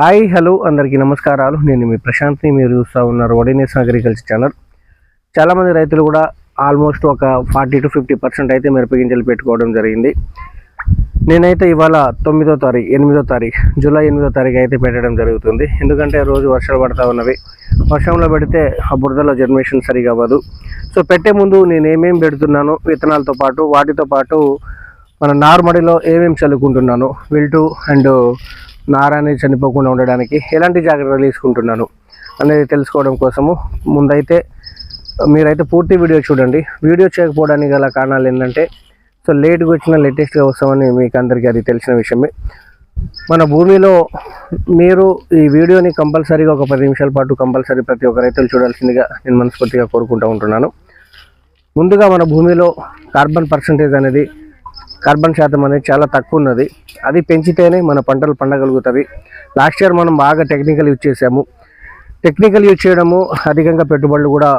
Hi hello అందరికీ నమస్కారాలు. నేను మీ ప్రశాంత్ని. మీరు చూస్తూ ఉన్నారు ఒడినేస్ అగ్రికల్చర్ ఛానల్. చాలామంది రైతులు కూడా ఆల్మోస్ట్ ఒక ఫార్టీ టు ఫిఫ్టీ పర్సెంట్ అయితే మిరప గింజలు పెట్టుకోవడం జరిగింది. నేనైతే ఇవాళ తొమ్మిదో తారీఖు ఎనిమిదో తారీఖు జూలై ఎనిమిదో తారీఖు అయితే పెట్టడం జరుగుతుంది. ఎందుకంటే రోజు వర్షాలు పడతా ఉన్నవి. వర్షంలో పెడితే ఆ బురదలో జర్మినేషన్ సరిగా అవ్వదు. సో పెట్టే ముందు నేను ఏమేమి పెడుతున్నాను విత్తనాలతో పాటు వాటితో పాటు మన నార్మడిలో ఏమేమి చల్లుకుంటున్నాను విల్టు అండ్ నార అనేది చనిపోకుండా ఉండడానికి ఎలాంటి జాగ్రత్తలు తీసుకుంటున్నాను అనేది తెలుసుకోవడం కోసము ముందైతే మీరైతే పూర్తి వీడియో చూడండి. వీడియో చేయకపోవడానికి గల కారణాలు ఏంటంటే సో లేట్గా వచ్చిన లేటెస్ట్గా వస్తామని మీకు అందరికీ అది తెలిసిన విషయమే. మన భూమిలో మీరు ఈ వీడియోని కంపల్సరీగా ఒక పది నిమిషాల పాటు కంపల్సరీ ప్రతి ఒక్క రైతులు చూడాల్సిందిగా నేను మనస్ఫూర్తిగా కోరుకుంటూ ఉంటున్నాను. ముందుగా మన భూమిలో కార్బన్ పర్సంటేజ్ అనేది కార్బన్ శాతం అనేది చాలా తక్కువ ఉన్నది. అది పెంచితేనే మన పంటలు పండగలుగుతాయి. లాస్ట్ ఇయర్ మనం బాగా టెక్నికల్ యూజ్ చేసాము టెక్నికల్ యూజ్ చేయడము అధికంగా పెట్టుబడులు కూడా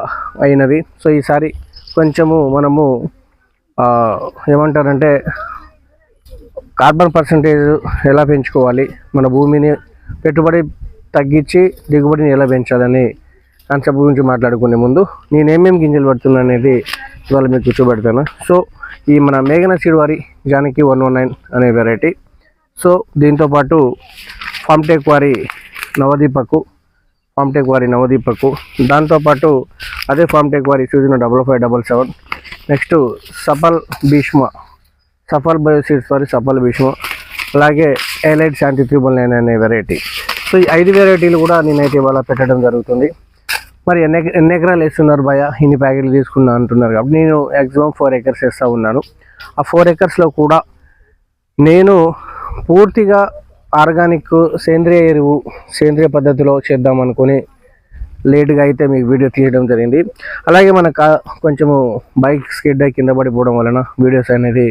అయినవి. సో ఈసారి కొంచెము మనము ఏమంటారంటే కార్బన్ పర్సంటేజ్ ఎలా పెంచుకోవాలి? మన భూమిని పెట్టుబడి తగ్గించి దిగుబడిని ఎలా పెంచాలని కాన్సెప్ట్ గురించి మాట్లాడుకునే ముందు నేనేమేమి గింజలు పడుతున్నా అనేది ఇవాళ మీకు చూపెడతాను. సో ఈ మన మేఘన సీడ్ వారి జానకి వన్ వన్ నైన్ అనే వెరైటీ సో దీంతోపాటు ఫామ్టెక్ వారి నవదీపకు ఫామ్టెక్ వారి నవదీపకు దాంతోపాటు అదే ఫామ్టెక్ వారి Sujan double five double seven. Next Safal Bhishma Safal bioseeds వారి సఫల్ భీష్మ అలాగే ఎలైట్ శాంతి త్రిబుల్ నైన్ అనే వెరైటీ సో ఈ ఐదు వెరైటీలు కూడా నేనైతే ఇవాళ పెట్టడం జరుగుతుంది. మరి ఎన్ని ఎన్ని ఎకరాలు వేస్తున్నారు భయ ఇన్ని ప్యాకెట్లు తీసుకున్నా అంటున్నారు కాబట్టి నేను మ్యాక్సిమం ఫోర్ ఎకర్స్ వేస్తూ ఉన్నాను. ఆ ఫోర్ ఎకర్స్లో కూడా నేను పూర్తిగా ఆర్గానిక్ సేంద్రియ ఎరువు సేంద్రియ పద్ధతిలో చేద్దాం అనుకుని లేట్గా అయితే మీకు వీడియో తీయడం జరిగింది. అలాగే మన కా కొంచెము బైక్ స్కిడ్ అయి కింద పడిపోవడం వలన వీడియోస్ అనేది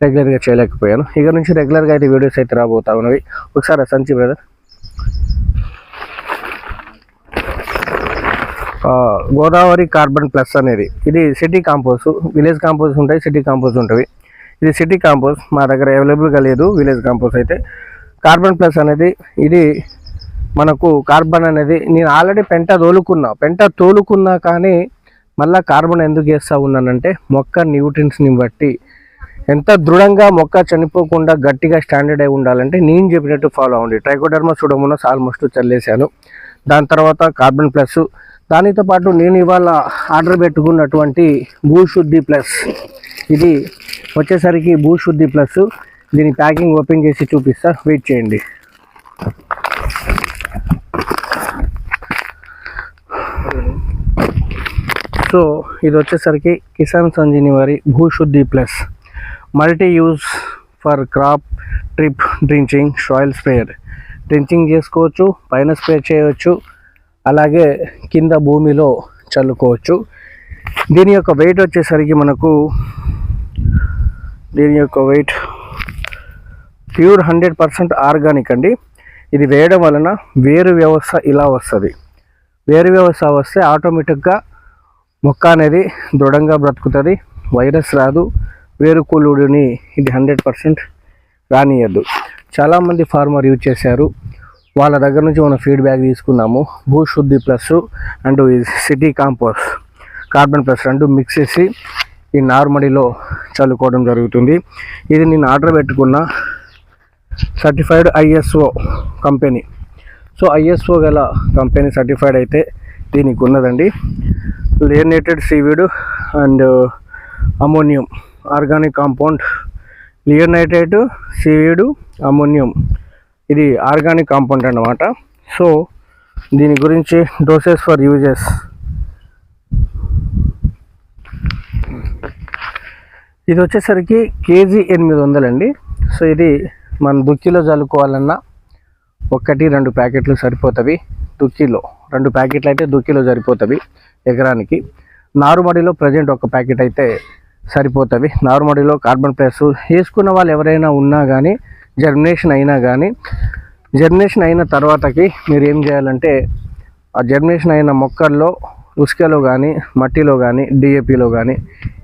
రెగ్యులర్గా చేయలేకపోయాను. ఇక నుంచి రెగ్యులర్గా అయితే వీడియోస్ అయితే రాబోతా ఉన్నవి. ఒకసారి సంచి బ్రదర్ గోదావరి కార్బన్ ప్లస్ అనేది. ఇది సిటీ కాంపోస్ విలేజ్ కాంపోస్ ఉంటాయి సిటీ కాంపోస్ ఉంటుంది ఇది సిటీ కాంపోస్ మా దగ్గర అవైలబుల్గా లేదు విలేజ్ కాంపోస్ అయితే. కార్బన్ ప్లస్ అనేది ఇది మనకు కార్బన్ అనేది నేను ఆల్రెడీ పెంట తోలుకున్నా. పెంట తోలుకున్నా కానీ మళ్ళీ కార్బన్ ఎందుకు వేస్తూ ఉన్నానంటే మొక్క న్యూట్రిన్స్ని బట్టి. ఎంత దృఢంగా మొక్క చనిపోకుండా గట్టిగా స్టాండర్డ్ అయి ఉండాలంటే నేను చెప్పినట్టు ఫాలో అవ్వండి. ట్రైకోడర్మా సుడోమోనస్ ఆల్మోస్ట్ చల్లేశాను. దాని తర్వాత కార్బన్ ప్లస్ దానితో పాటు నేను ఇవాళ ఆర్డర్ పెట్టుకున్నటువంటి భూశుద్ధి ప్లస్. ఇది వచ్చేసరికి భూశుద్ధి ప్లస్. దీని ప్యాకింగ్ ఓపెన్ చేసి చూపిస్తా. వెయిట్ చేయండి. సో ఇది వచ్చేసరికి కిసాన్ సంజీని వారి Bhushuddhi plus. Multi use for crop drip drenching soil sprayer. Drenching చేసుకోవచ్చు పైన స్ప్రే చేయవచ్చు. అలాగే కింద భూమిలో చల్లుకోవచ్చు. దీని యొక్క వెయిట్ వచ్చేసరికి మనకు దీని యొక్క weight pure hundred percent organic అండి. ఇది వేయడం వలన వేరు వ్యవస్థ ఇలా వస్తుంది. వేరు వ్యవస్థ వస్తే ఆటోమేటిక్గా మొక్క అనేది దృఢంగా బ్రతుకుతుంది. వైరస్ రాదు. వేరుకులుడిని ఇది హండ్రెడ్ పర్సెంట్ రానియద్దు చాలామంది ఫార్మర్ యూజ్ చేశారు. వాళ్ళ దగ్గర నుంచి మనం ఫీడ్బ్యాక్ తీసుకున్నాము. భూశుద్ధి ప్లస్ అండ్ ఈ సిటీ కాంపోస్ కార్బన్ ప్లస్ రెండు మిక్స్ చేసి ఈ నార్మడిలో చల్లుకోవడం జరుగుతుంది. ఇది నేను ఆర్డర్ పెట్టుకున్న certified ISO company so ISO గల కంపెనీ సర్టిఫైడ్ అయితే దీనికి ఉన్నదండి. Leonardite seaweed and ammonium organic compound leonardite seaweed ammonium ఇది ఆర్గానిక్ కాంపౌండ్ అన్నమాట. సో దీని గురించి డోసెస్ ఫర్ యూజెస్. ఇది వచ్చేసరికి కేజీ ఎనిమిది వందలండి. సో ఇది మనం దుక్కిలో చల్లుకోవాలన్నా ఒకటి రెండు ప్యాకెట్లు సరిపోతవి. దుక్కిలో రెండు ప్యాకెట్లు అయితే దుక్కిలో సరిపోతవి ఎకరానికి. నారుమడిలో ప్రజెంట్ ఒక ప్యాకెట్ అయితే సరిపోతవి. నారుమడిలో కార్బన్ ప్లస్ వేసుకున్న వాళ్ళు ఎవరైనా ఉన్నా కానీ జర్మినేషన్ అయినా కానీ జర్మినేషన్ అయిన తర్వాతకి మీరు ఏం చేయాలంటే ఆ జర్మినేషన్ అయిన మొక్కల్లో ఉసుకలో కానీ మట్టిలో కానీ డిఏపిలో కానీ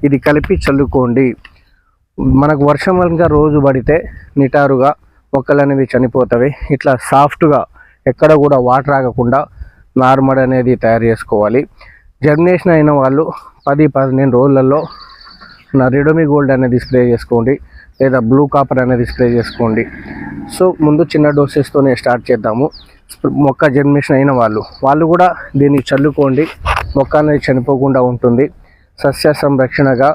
ఇది కలిపి చల్లుకోండి. మనకు వర్షం కనుక రోజు పడితే నిటారుగా మొక్కలు అనేవి చనిపోతాయి ఇట్లా సాఫ్ట్గా ఎక్కడ కూడా వాటర్ ఆగకుండా నార్మల్ అనేది తయారు చేసుకోవాలి. జర్మినేషన్ అయిన వాళ్ళు పది పదిహేను రోజులలో నా రెడోమి గోల్డ్ అనేది స్ప్రే చేసుకోండి. లేదా బ్లూ కాపర్ అనేది స్ప్రే చేసుకోండి. సో ముందు చిన్న డోసెస్తోనే స్టార్ట్ చేద్దాము. మొక్క జర్మినేషన్ అయిన వాళ్ళు వాళ్ళు కూడా దీన్ని చల్లుకోండి. మొక్క అనేది చనిపోకుండా ఉంటుంది. సస్య సంరక్షణగా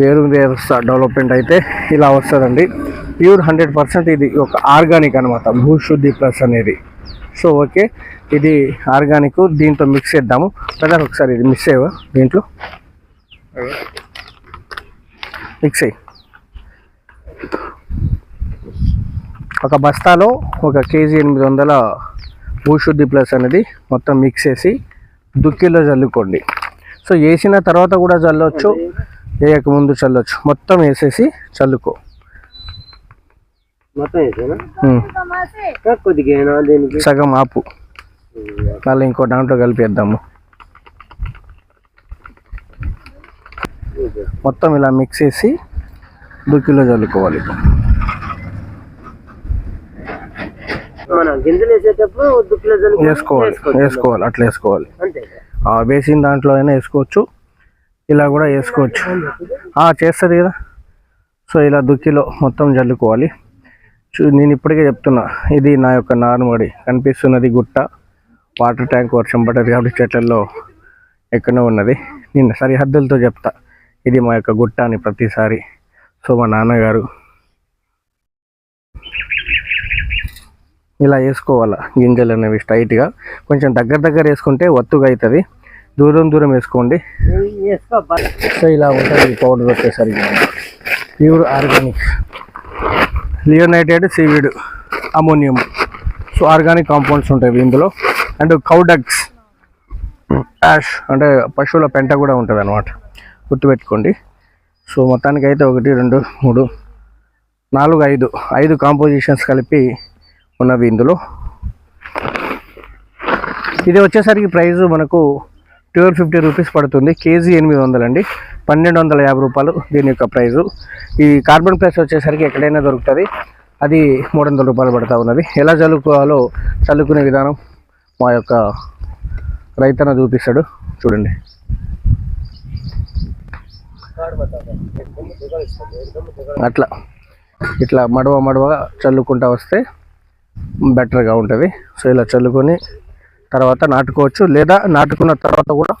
వేరు వ్యవస్థ డెవలప్మెంట్ అయితే ఇలా వస్తుందండి. ప్యూర్ హండ్రెడ్ పర్సెంట్ ఇది ఒక ఆర్గానిక్ అనమాట భూశుద్ధి ప్లస్ అనేది. సో ఓకే ఇది ఆర్గానిక్ దీంతో మిక్స్ చేద్దాము. బ్రదర్ ఒకసారి ఇది మిక్స్ అయ్యవా దీంట్లో? మిక్స్ అయ్యి ఒక బస్తాలో ఒక కేజీ ఎనిమిది వందల భూశుద్ధి ప్లస్ అనేది మొత్తం మిక్స్ చేసి దుక్కిలో చల్లుకోండి. సో వేసిన తర్వాత కూడా చల్లవచ్చు వేయక ముందు చల్లొచ్చు. మొత్తం వేసేసి చల్లుకో. సగం ఆపు. మళ్ళీ ఇంకో దాంట్లో కలిపేద్దాము. మొత్తం ఇలా మిక్స్ చేసి దుక్కిలో చల్లుకోవాలి మన గింజలు వేసేటప్పుడు దుక్కులో జల్లుకొని వేసుకోవాలి. వేసుకోవాలి అట్లా వేసుకోవాలి. వేసిన దాంట్లో అయినా వేసుకోవచ్చు ఇలా కూడా వేసుకోవచ్చు. ఆ, చేస్తుంది కదా. సో ఇలా దుక్కిలో మొత్తం జల్లుకోవాలి చూ నేను ఇప్పటికే చెప్తున్నా ఇది నా యొక్క నారుమడి కనిపిస్తున్నది గుట్ట వాటర్ ట్యాంక్ వర్షం పడ్డది కాబట్టి చెట్లలో ఎక్కడో ఉన్నది. నేను సరిహద్దులతో చెప్తా ఇది మా యొక్క గుట్ట అని ప్రతిసారి. సో మా నాన్నగారు ఇలా వేసుకోవాలా గింజలు అనేవి స్ట్రైట్గా. కొంచెం దగ్గర దగ్గర వేసుకుంటే ఒత్తుగా అవుతుంది దూరం దూరం వేసుకోండి. సో ఇలా ఉంటుంది పౌడర్ వచ్చేసరికి. Pure organic leonardite seaweed ammonium. So organic compounds ఉంటాయి ఇందులో. అండ్ కౌడక్స్ యాష్ అంటే పశువుల పెంట కూడా ఉంటుంది అనమాట గుర్తుపెట్టుకోండి. సో మొత్తానికి అయితే ఒకటి రెండు మూడు నాలుగు ఐదు ఐదు కాంపోజిషన్స్ కలిపి ఉన్నవి ఇందులో. ఇది వచ్చేసరికి ప్రైస్ మనకు ట్వెల్వ్ ఫిఫ్టీ రూపీస్ పడుతుంది. కేజీ ఎనిమిది వందలండి పన్నెండు వందల యాభై రూపాయలు దీని యొక్క ప్రైజు. ఈ కార్బన్ ప్రైస్ వచ్చేసరికి ఎక్కడైనా దొరుకుతుంది. అది మూడు వందల రూపాయలు పడుతూ ఉన్నది. ఎలా చల్లుకోవాలో చల్లుకునే విధానం మా యొక్క రైతన్న చూపిస్తాడు. చూడండి. అట్లా. ఇట్లా మడవ మడవ చల్లుకుంటా వస్తే బెటర్గా ఉంటుంది. సో ఇలా చల్లుకొని తర్వాత నాటుకోవచ్చు లేదా నాటుకున్న తర్వాత కూడా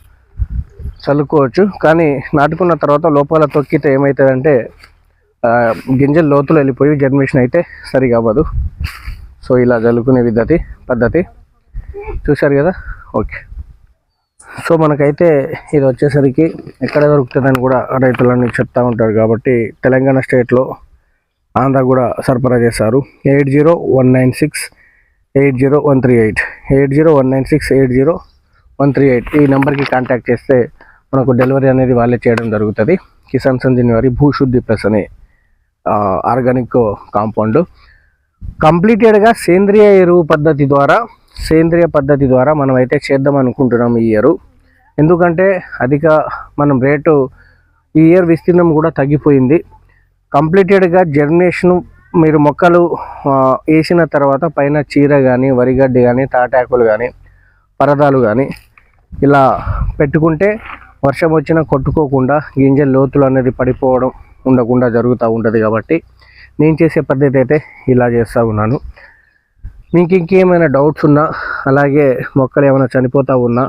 చల్లుకోవచ్చు. కానీ నాటుకున్న తర్వాత లోపల తొక్కితే ఏమవుతుందంటే గింజలు లోతులు వెళ్ళిపోయి జర్మేషన్ అయితే సరిగా అవ్వదు సో ఇలా చల్లుకునే పద్ధతి పద్ధతి. చూశారు కదా? ఓకే. సో మనకైతే ఇది వచ్చేసరికి ఎక్కడ దొరుకుతుందని కూడా రైతులన్నీ చెప్తూ ఉంటారు కాబట్టి తెలంగాణ స్టేట్లో ఆంధ్ర కూడా సరఫరా చేశారు. Eight zero one nine six eight zero one three eight eight zero one nine six eight zero one three eight ఈ నెంబర్కి కాంటాక్ట్ చేస్తే మనకు డెలివరీ అనేది వాళ్ళే చేయడం జరుగుతుంది. కిసాన్ సంజీని వారి భూశుద్ధి ప్లస్ అనే ఆర్గానిక్ కాంపౌండ్. కంప్లీటెడ్గా సేంద్రియ ఎరువు పద్ధతి ద్వారా సేంద్రియ పద్ధతి ద్వారా మనం అయితే చేద్దాం అనుకుంటున్నాం ఈ ఇయర్. ఎందుకంటే అధిక మనం రేటు ఈ ఇయర్ విస్తీర్ణం కూడా తగ్గిపోయింది. కంప్లీటెడ్గా జర్మినేషన్ మీరు మొక్కలు వేసిన తర్వాత పైన చీర కానీ వరిగడ్డి కానీ తాటాకులు కానీ పరదాలు కానీ ఇలా పెట్టుకుంటే వర్షం వచ్చినా కొట్టుకోకుండా గింజల లోతులు అనేది పడిపోవడం ఉండకుండా జరుగుతూ ఉంటుంది కాబట్టి నేను చేసే పద్ధతి అయితే ఇలా చేస్తూ ఉన్నాను. మీకు ఇంకేమైనా డౌట్స్ ఉన్నా అలాగే మొక్కలు ఏమైనా చనిపోతూ ఉన్నా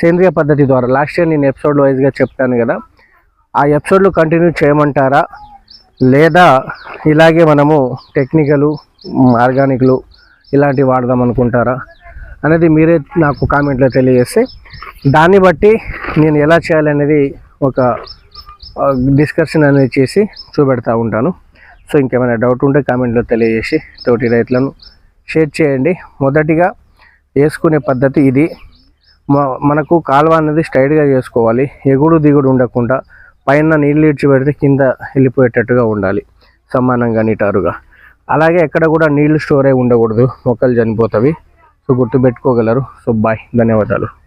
సేంద్రియ పద్ధతి ద్వారా లాస్ట్ ఇయర్ నేను ఎపిసోడ్ వైజ్గా చెప్పాను కదా ఆ ఎపిసోడ్లు కంటిన్యూ చేయమంటారా? లేదా ఇలాగే మనము టెక్నికలు ఆర్గానిక్లు ఇలాంటివి వాడదాం అనుకుంటారా? అనేది మీరే నాకు కామెంట్లో తెలియజేస్తే దాన్ని బట్టి నేను ఎలా చేయాలనేది ఒక డిస్కషన్ అనేది చేసి చూపెడతా ఉంటాను. సో ఇంకేమైనా డౌట్ ఉంటే కామెంట్లో తెలియజేసి తోటి రైతులను షేర్ చేయండి. మొదటిగా వేసుకునే పద్ధతి ఇది. మ- మనకు కాలువ అనేది స్ట్రైట్గా చేసుకోవాలి ఎగుడు దిగుడు ఉండకుండా పైన నీళ్ళు ఇడ్చి పెడితే కింద వెళ్ళిపోయేటట్టుగా ఉండాలి. సమానంగా నిటారుగా. అలాగే ఎక్కడ కూడా నీళ్ళు స్టోర్ అయి ఉండకూడదు. మొక్కలు చనిపోతాయి సో గుర్తుపెట్టుకోగలరు. సో బాయ్ ధన్యవాదాలు.